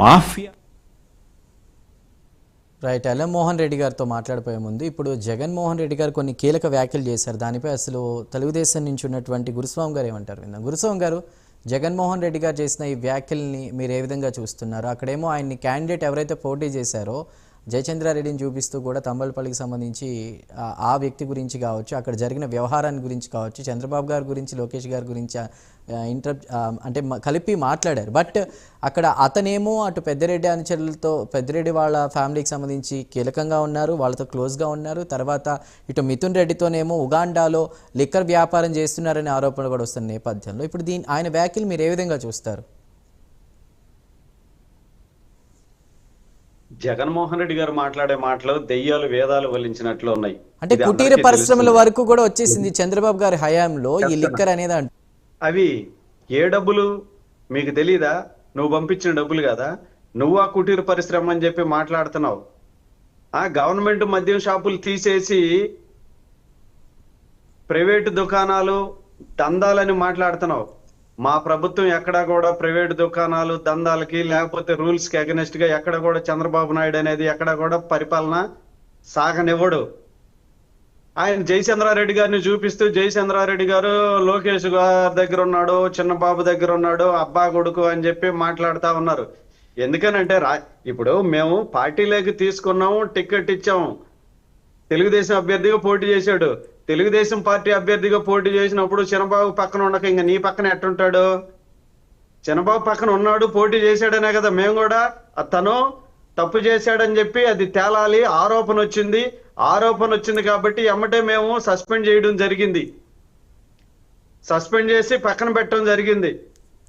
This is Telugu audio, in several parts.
మాఫియా. రైట్ ఎల్ఎం మోహన్ రెడ్డి గారితో మాట్లాడిపోయే ముందు ఇప్పుడు జగన్మోహన్ రెడ్డి గారు కొన్ని కీలక వ్యాఖ్యలు చేశారు. దానిపై అసలు తెలుగుదేశం నుంచి ఉన్నటువంటి గురుస్వామి గారు ఏమంటారు విందాం. గురుస్వామి గారు జగన్మోహన్ రెడ్డి గారు చేసిన ఈ వ్యాఖ్యల్ని మీరు ఏ విధంగా చూస్తున్నారు? అక్కడేమో ఆయన్ని క్యాండిడేట్ ఎవరైతే పోటీ చేశారో జయచంద్రారెడ్డిని చూపిస్తూ కూడా తంబలపల్లికి సంబంధించి ఆ- వ్యక్తి గురించి కావచ్చు అక్కడ జరిగిన వ్యవహారాన్ని గురించి కావచ్చు చంద్రబాబు గారి గురించి లోకేష్ గారి గురించి ఇంటర్ అంటే కలిపి మాట్లాడారు. బట్ అక్కడ అతనేమో అటు పెద్దరెడ్డి అనుచరులతో పెద్దరెడ్డి వాళ్ళ ఫ్యామిలీకి సంబంధించి కీలకంగా ఉన్నారు వాళ్ళతో క్లోజ్గా ఉన్నారు. తర్వాత ఇటు మిథున్ రెడ్డితోనేమో ఉగాండాలో లిక్కర్ వ్యాపారం చేస్తున్నారనే ఆరోపణలు కూడా వస్తున్న నేపథ్యంలో ఇప్పుడు దీని ఆయన వ్యాఖ్యలు మీరు ఏ విధంగా చూస్తారు? జగన్మోహన్ రెడ్డి గారు మాట్లాడే మాటలు దెయ్యాలు వేదాలు వల్లించినట్లు ఉన్నాయి. అంటే కుటీర పరిశ్రమల. వరకు కూడా వచ్చేసింది చంద్రబాబు గారి హయాంలో ఈ లిక్కర్ అనేది అవి ఏ డబ్బులు? మీకు తెలీదా? నువ్వు పంపించిన డబ్బులు కదా? నువ్వు ఆ కుటీర పరిశ్రమ అని చెప్పి మాట్లాడుతున్నావు. ఆ గవర్నమెంట్ మద్యం షాపులు తీసేసి ప్రైవేటు దుకాణాలు దందాలని మాట్లాడుతున్నావు. మా ప్రభుత్వం ఎక్కడా కూడా ప్రైవేట్ దుకాణాలు దందాలకి లేకపోతే రూల్స్కి అగెనిస్ట్గా ఎక్కడ కూడా చంద్రబాబు నాయుడు అనేది ఎక్కడ కూడా పరిపాలన సాగనివ్వడు. ఆయన జయచంద్రారెడ్డి గారిని చూపిస్తూ జయచంద్రారెడ్డి గారు లోకేష్ గారి దగ్గర ఉన్నాడు చిన్నబాబు దగ్గర ఉన్నాడు అబ్బా కొడుకు అని చెప్పి మాట్లాడుతా ఉన్నారు. ఎందుకనంటే రా ఇప్పుడు మేము పార్టీలోకి తీసుకున్నాము టికెట్ ఇచ్చాము. తెలుగుదేశం అభ్యర్థిగా పోటీ చేశాడు. తెలుగుదేశం పార్టీ అభ్యర్థిగా పోటీ చేసినప్పుడు చిన్నబాబు పక్కన ఉండక ఇంకా నీ పక్కన ఎట్టుంటాడు? చిన్నబాబు పక్కన ఉన్నాడు పోటీ చేశాడనే కదా మేము కూడా. తను తప్పు చేశాడని చెప్పి అది తేలాలి ఆరోపణ వచ్చింది. ఆరోపణ వచ్చింది కాబట్టి ఎమ్మటే మేము సస్పెండ్ చేయడం జరిగింది. సస్పెండ్ చేసి పక్కన పెట్టడం జరిగింది.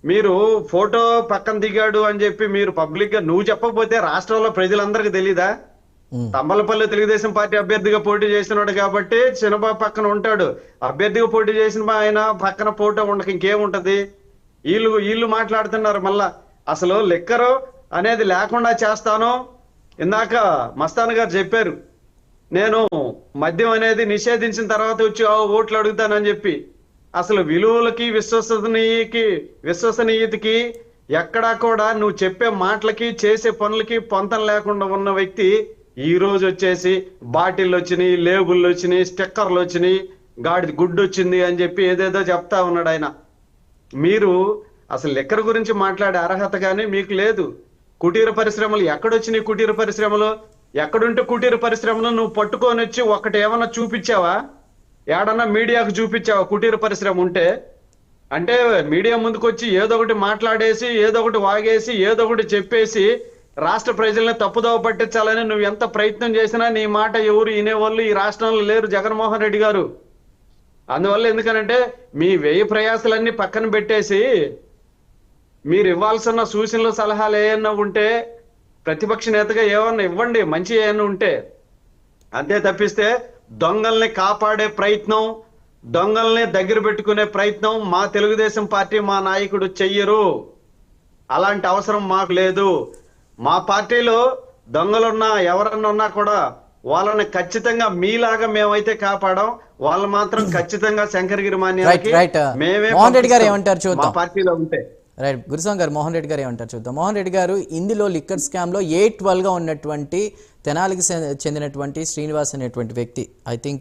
మీరు ఫోటో పక్కన దిగాడు అని చెప్పి మీరు పబ్లిక్గా నువ్వు చెప్పకపోతే రాష్ట్రంలో ప్రజలందరికీ తెలీదా? తంబలపల్లి తమ్మలపల్లి తెలుగుదేశం పార్టీ అభ్యర్థిగా పోటీ చేసినాడు కాబట్టి చిన్నబాబు పక్కన ఉంటాడు. అభ్యర్థిగా పోటీ చేసిన ఆయన పక్కన ఫోటో ఉండక ఇంకేముంటది? వీళ్ళు వీళ్ళు మాట్లాడుతున్నారు మళ్ళా. అసలు లెక్కరు అనేది లేకుండా చేస్తాను. ఇందాక మస్తాన్ గారు చెప్పారు. నేను మద్యం అనేది నిషేధించిన తర్వాత వచ్చి ఆ ఓట్లు అడుగుతానని చెప్పి. అసలు విలువలకి విశ్వసనీయకి విశ్వసనీయతకి ఎక్కడా కూడా నువ్వు చెప్పే మాటలకి చేసే పనులకి పొంతం లేకుండా ఉన్న వ్యక్తి ఈ రోజు వచ్చేసి బాటిల్ వచ్చినాయి లేబుల్ వచ్చినాయి స్టిక్కర్లు వచ్చినాయి గాడి గుడ్డు వచ్చింది అని చెప్పి ఏదేదో చెప్తా ఉన్నాడు ఆయన. మీరు అసలు లెక్కర్ గురించి మాట్లాడే అర్హత కానీ మీకు లేదు. కుటీర పరిశ్రమలు ఎక్కడొచ్చినాయి కుటీర పరిశ్రమలు? ఎక్కడుంటే కుటీర పరిశ్రమలు నువ్వు పట్టుకొని వచ్చి ఒకటి ఏమన్నా చూపించావా? ఏడన్నా మీడియాకు చూపించావా కుటీర పరిశ్రమ ఉంటే? అంటే మీడియా ముందుకు వచ్చి ఏదో ఒకటి మాట్లాడేసి ఏదో ఒకటి వాగేసి ఏదో ఒకటి చెప్పేసి రాష్ట్ర ప్రజల్ని తప్పుదోవ పట్టించాలని నువ్వు ఎంత ప్రయత్నం చేసినా నీ మాట ఎవరు వినేవాళ్ళు ఈ రాష్ట్రంలో లేరు జగన్మోహన్ రెడ్డి గారు. అందువల్ల ఎందుకనంటే మీ వ్యయ ప్రయాసాలన్నీ పక్కన పెట్టేసి మీరు ఇవ్వాల్సిన సూచనలు సలహాలు ఏమన్నా ఉంటే ప్రతిపక్ష నేతగా ఏమన్నా ఇవ్వండి మంచి ఏమన్నా ఉంటే. అంతే తప్పిస్తే దొంగల్ని కాపాడే ప్రయత్నం దొంగల్ని దగ్గర పెట్టుకునే ప్రయత్నం మా తెలుగుదేశం పార్టీ మా నాయకుడు చెయ్యరు. అలాంటి అవసరం మాకు లేదు. మా పార్టీలో దొంగలున్నా ఎవరన్నా ఉన్నా కూడా వాళ్ళని ఖచ్చితంగా మీలాగా మేమైతే కాపాడాం వాళ్ళు మాత్రం ఖచ్చితంగా శంకరగిరి మాన్యాలకి Right, right. మేమే మోహన్ రెడ్డి గారు పంపిస్తాం. ఏమంటారు చూద్దాం. పార్టీలో ఉంటే రైట్ గురుస్వామి గారు మోహన్ రెడ్డి గారు ఏమంటారు చూద్దాం మోహన్ రెడ్డి గారు ఇందులో లిక్కర్ స్కామ్లో ఏ ట్వెల్వ్గా ఉన్నటువంటి తెనాలికి చెందినటువంటి శ్రీనివాస్ అనేటువంటి వ్యక్తి ఐ థింక్